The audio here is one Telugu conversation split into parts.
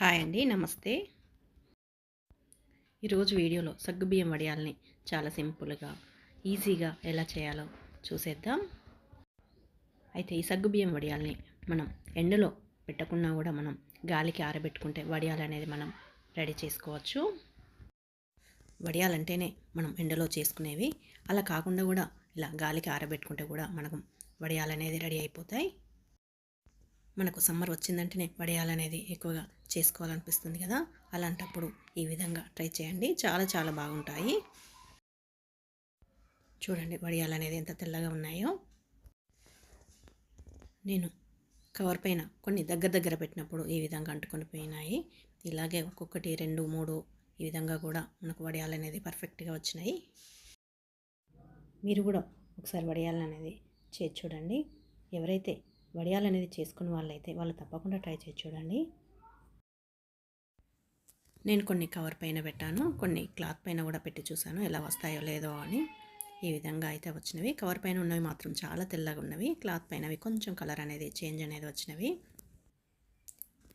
హాయ్ అండి నమస్తే. ఈరోజు వీడియోలో సగ్గుబియ్యం వడియాలని చాలా సింపుల్గా ఈజీగా ఎలా చేయాలో చూసేద్దాం. అయితే ఈ సగ్గుబియ్యం వడియాలని మనం ఎండలో పెట్టకుండా కూడా మనం గాలికి ఆరబెట్టుకుంటే వడియాలు అనేది మనం రెడీ చేసుకోవచ్చు. వడియాలంటేనే మనం ఎండలో చేసుకునేవి. అలా కాకుండా కూడా ఇలా గాలికి ఆరబెట్టుకుంటే కూడా మనకు వడియాలు అనేది రెడీ అయిపోతాయి. మనకు సమ్మర్ వచ్చిందంటేనే వడియాలనేది ఎక్కువగా చేసుకోవాలనిపిస్తుంది కదా. అలాంటప్పుడు ఈ విధంగా ట్రై చేయండి. చాలా చాలా బాగుంటాయి. చూడండి వడియాలు అనేది ఎంత తెల్లగా ఉన్నాయో. నేను కవర్ పైన కొన్ని దగ్గర దగ్గర పెట్టినప్పుడు ఈ విధంగా అంటుకొని పోయినాయి. ఇలాగే ఒక్కొక్కటి రెండు మూడు ఈ విధంగా కూడా మనకు వడియాలు అనేది పర్ఫెక్ట్గా వచ్చినాయి. మీరు కూడా ఒకసారి వడియాలు అనేది చేసి చూడండి. ఎవరైతే వడియాలు అనేది చేసుకున్న వాళ్ళైతే వాళ్ళు తప్పకుండా ట్రై చేసి చూడండి. నేను కొన్ని కవర్ పైన పెట్టాను. కొన్ని క్లాత్ పైన కూడా పెట్టి చూశాను. ఎలా వస్తాయో లేదో అని. ఈ విధంగా అయితే వచ్చినవి. కవర్ పైన ఉన్నవి మాత్రం చాలా తెల్లగా ఉన్నవి. క్లాత్ పైనవి కొంచెం కలర్ అనేది చేంజ్ అనేది వచ్చినవి.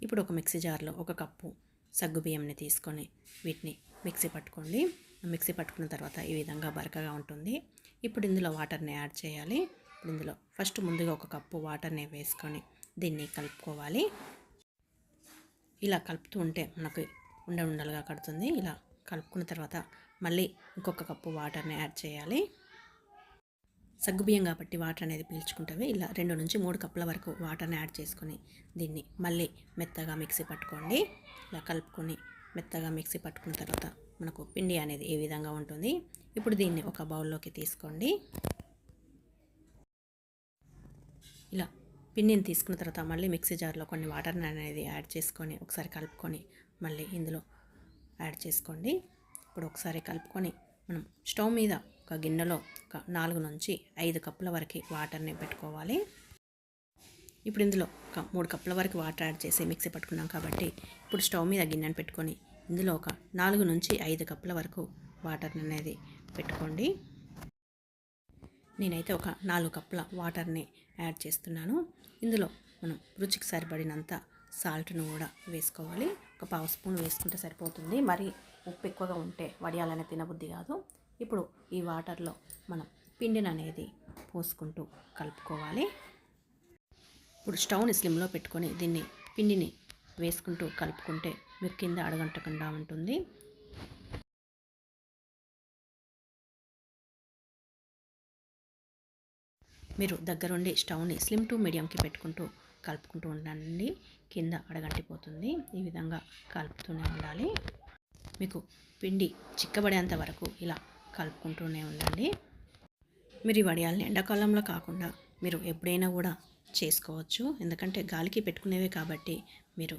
ఇప్పుడు ఒక మిక్సీ జార్లో ఒక కప్పు సగ్గు బియ్యంని తీసుకొని వీటిని మిక్సీ పట్టుకోండి. మిక్సీ పట్టుకున్న తర్వాత ఈ విధంగా బరకగా ఉంటుంది. ఇప్పుడు ఇందులో వాటర్ని యాడ్ చేయాలి. ఇందులో ఫస్ట్ ముందుగా ఒక కప్పు వాటర్ని వేసుకొని దీన్ని కలుపుకోవాలి. ఇలా కలుపుతూ ఉంటే మనకు ఉండ ఉండలుగా కడుతుంది. ఇలా కలుపుకున్న తర్వాత మళ్ళీ ఇంకొక కప్పు వాటర్ని యాడ్ చేయాలి. సగ్గుబియ్యం కాబట్టి వాటర్ అనేది పీల్చుకుంటవి ఇలా రెండు నుంచి మూడు కప్పుల వరకు వాటర్ని యాడ్ చేసుకొని దీన్ని మళ్ళీ మెత్తగా మిక్సీ పట్టుకోండి. ఇలా కలుపుకొని మెత్తగా మిక్సీ పట్టుకున్న తర్వాత మనకు పిండి అనేది ఏ విధంగా ఉంటుంది? ఇప్పుడు దీన్ని ఒక బౌల్లోకి తీసుకోండి. ఇలా పిండిని తీసుకున్న తర్వాత మళ్ళీ మిక్సీ జార్లో కొన్ని వాటర్ అనేది యాడ్ చేసుకొని ఒకసారి కలుపుకొని మళ్ళీ ఇందులో యాడ్ చేసుకోండి. ఇప్పుడు ఒకసారి కలుపుకొని మనం స్టవ్ మీద ఒక గిన్నెలో ఒక నాలుగు నుంచి ఐదు కప్పుల వరకు వాటర్ని పెట్టుకోవాలి. ఇప్పుడు ఇందులో ఒక మూడు కప్పుల వరకు వాటర్ యాడ్ చేసి మిక్సీ పట్టుకున్నాం కాబట్టి ఇప్పుడు స్టవ్ మీద గిన్నెను పెట్టుకొని ఇందులో ఒక నాలుగు నుంచి ఐదు కప్పుల వరకు వాటర్ అనేది పెట్టుకోండి. నేనైతే ఒక నాలుగు కప్పుల వాటర్ని యాడ్ చేస్తున్నాను. ఇందులో మనం రుచికి సరిపడినంత సాల్ట్ను కూడా వేసుకోవాలి. ఒక పావు స్పూన్ వేసుకుంటే సరిపోతుంది. మరి ఉప్పు ఎక్కువగా ఉంటే వడియాలనే తినబుద్ధి కాదు. ఇప్పుడు ఈ వాటర్లో మనం పిండిని అనేది పోసుకుంటూ కలుపుకోవాలి. ఇప్పుడు స్టవ్ని స్లిమ్లో పెట్టుకొని దీన్ని పిండిని వేసుకుంటూ కలుపుకుంటే మీకు కింద అడగంటకుండా ఉంటుంది. మీరు దగ్గరుండి స్టవ్ని స్లిమ్ టు మీడియంకి పెట్టుకుంటూ కలుపుకుంటూ ఉండండి. కింద అడగంటిపోతుంది. ఈ విధంగా కలుపుతూనే ఉండాలి. మీకు పిండి చిక్కబడేంత వరకు ఇలా కలుపుకుంటూనే ఉండండి. మీరు ఈ వడియాలని ఎండాకాలంలో కాకుండా మీరు ఎప్పుడైనా కూడా చేసుకోవచ్చు. ఎందుకంటే గాలికి పెట్టుకునేవే కాబట్టి మీరు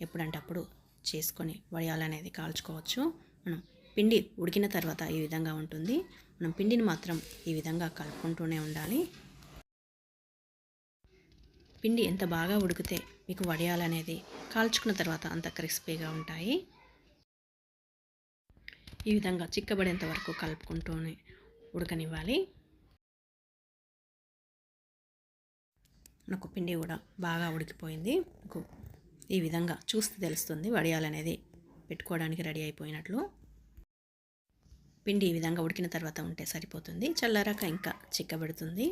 ఎప్పుడంటే అప్పుడు చేసుకొని వడియాలు అనేది కాల్చుకోవచ్చు. మనం పిండి ఉడికిన తర్వాత ఈ విధంగా ఉంటుంది. మనం పిండిని మాత్రం ఈ విధంగా కలుపుకుంటూనే ఉండాలి. పిండి ఎంత బాగా ఉడికితే మీకు వడియాలనేది కాల్చుకున్న తర్వాత అంత క్రిస్పీగా ఉంటాయి. ఈ విధంగా చిక్కబడేంత వరకు కలుపుకుంటూనే ఉడకనివ్వాలి. నాకు పిండి కూడా బాగా ఉడికిపోయింది. నాకు ఈ విధంగా చూస్తే తెలుస్తుంది వడియాలనేది పెట్టుకోవడానికి రెడీ అయిపోయినట్లు. పిండి ఈ విధంగా ఉడికిన తర్వాత ఉంటే సరిపోతుంది. చల్లారాక ఇంకా చిక్కబడుతుంది.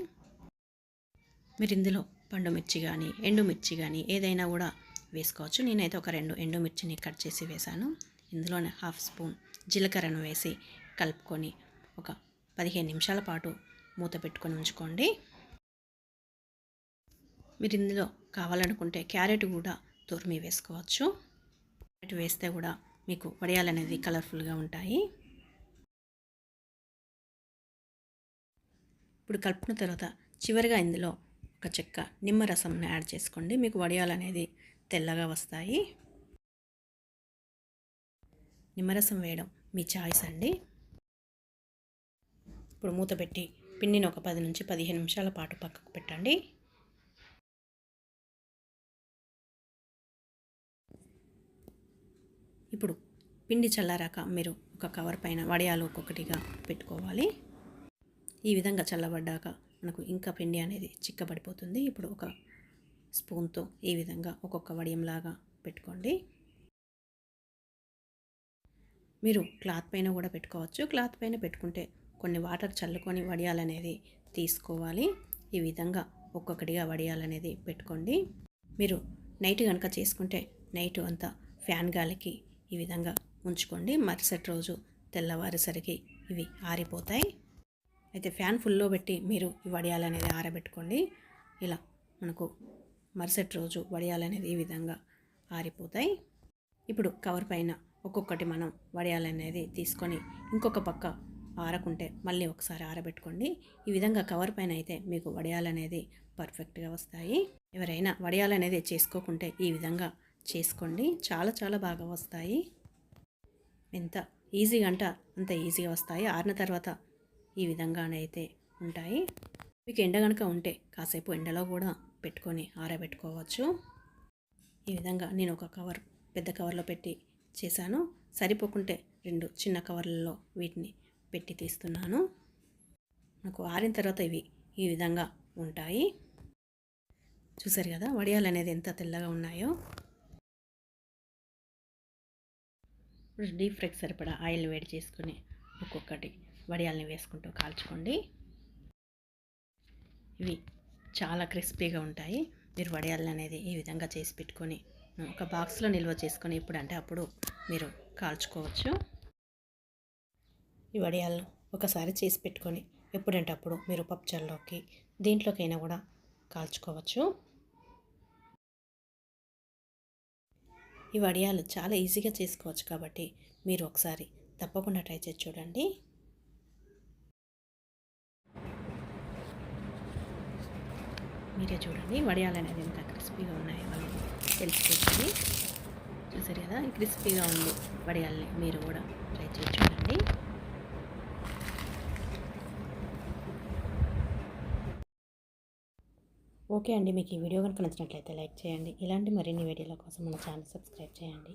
మీరు ఇందులో పండు మిర్చి కానీ ఎండుమిర్చి కానీ ఏదైనా కూడా వేసుకోవచ్చు. నేనైతే ఒక రెండు ఎండుమిర్చిని కట్ చేసి వేశాను ఇందులోనే హాఫ్ స్పూన్ జీలకర్రను వేసి కలుపుకొని ఒక పదిహేను నిమిషాల పాటు మూత పెట్టుకొని ఉంచుకోండి. మీరు ఇందులో కావాలనుకుంటే క్యారెట్ కూడా తురిమి వేసుకోవచ్చు. క్యారెట్ వేస్తే కూడా మీకు వడియాలనేది కలర్ఫుల్గా ఉంటాయి. ఇప్పుడు కలుపుకున్న తర్వాత చివరిగా ఇందులో ఒక చెక్క నిమ్మరసంని యాడ్ చేసుకోండి. మీకు వడియాలు అనేది తెల్లగా వస్తాయి. నిమ్మరసం వేయడం మీ చాయిస్ అండి. ఇప్పుడు మూత పెట్టి పిండిని ఒక పది నుంచి పదిహేను నిమిషాల పాటు పక్కకు పెట్టండి. ఇప్పుడు పిండి చల్లారాక మీరు ఒక కవర్ పైన వడియాలు ఒక్కొక్కటిగా పెట్టుకోవాలి. ఈ విధంగా చల్లబడ్డాక మనకు ఇంకా పిండి అనేది చిక్కబడిపోతుంది. ఇప్పుడు ఒక స్పూన్తో ఈ విధంగా ఒక్కొక్క వడియంలాగా పెట్టుకోండి. మీరు క్లాత్ పైన కూడా పెట్టుకోవచ్చు. క్లాత్ పైన పెట్టుకుంటే కొన్ని వాటర్ చల్లుకొని వడియాలనేది తీసుకోవాలి. ఈ విధంగా ఒక్కొక్కటిగా వడియాలనేది పెట్టుకోండి. మీరు నైట్ కనుక చేసుకుంటే నైట్ అంతా ఫ్యాన్ గాలికి ఈ విధంగా ఉంచుకోండి. మరుసటి రోజు తెల్లవారేసరికి ఇవి ఆరిపోతాయి. అయితే ఫ్యాన్ ఫుల్లో పెట్టి మీరు ఈ వడియాలనేది ఆరబెట్టుకోండి. ఇలా మనకు మరుసటి రోజు వడియాలనేది ఈ విధంగా ఆరిపోతాయి. ఇప్పుడు కవర్ పైన ఒక్కొక్కటి మనం వడియాలనేది తీసుకొని ఇంకొక పక్క ఆరకుంటే మళ్ళీ ఒకసారి ఆరబెట్టుకోండి. ఈ విధంగా కవర్ పైన అయితే మీకు వడియాలనేది పర్ఫెక్ట్గా వస్తాయి. ఎవరైనా వడియాలనేది చేసుకోకుంటే ఈ విధంగా చేసుకోండి. చాలా చాలా బాగా వస్తాయి. ఎంత ఈజీగా అంట అంత ఈజీగా వస్తాయి. ఆరిన తర్వాత ఈ విధంగానైతే ఉంటాయి. మీకు ఎండ కనుక ఉంటే కాసేపు ఎండలో కూడా పెట్టుకొని ఆరబెట్టుకోవచ్చు. ఈ విధంగా నేను ఒక కవర్ పెద్ద కవర్లో పెట్టి చేశాను. సరిపోకుంటే రెండు చిన్న కవర్లలో వీటిని పెట్టి తీస్తున్నాను. నాకు ఆరిన తర్వాత ఇవి ఈ విధంగా ఉంటాయి. చూసారు కదా వడియాలు అనేది ఎంత తెల్లగా ఉన్నాయో. ఇప్పుడు డీప్ ఫ్రైకి సరిపడా ఆయిల్ వేడి చేసుకుని ఒక్కొక్కటి వడియాల్ని వేసుకుంటూ కాల్చుకోండి. ఇవి చాలా క్రిస్పీగా ఉంటాయి. మీరు వడియాలని అనేది ఈ విధంగా చేసి పెట్టుకొని ఒక బాక్స్లో నిల్వ చేసుకొని ఇప్పుడు అంటే అప్పుడు మీరు కాల్చుకోవచ్చు. ఈ వడియాలను ఒకసారి చేసి పెట్టుకొని ఎప్పుడంటే అప్పుడు మీరు పప్పుచారులోకి దీంట్లోకైనా కూడా కాల్చుకోవచ్చు. ఈ వడియాలు చాలా ఈజీగా చేసుకోవచ్చు కాబట్టి మీరు ఒకసారి తప్పకుండా ట్రై చేసి చూడండి. మీరే చూడండి. వడియాలు అనేది ఎంత క్రిస్పీగా ఉన్నాయో వాళ్ళకి తెలిసిపోతుంది చూసారు కదా? క్రిస్పీగా ఉంది వడియాల్ని మీరు కూడా ట్రై చేసి చూడండి. ఓకే అండి. మీకు ఈ వీడియో కనుక నచ్చినట్లయితే లైక్ చేయండి. ఇలాంటి మరిన్ని వీడియోల కోసం మన ఛానల్ సబ్స్క్రైబ్ చేయండి.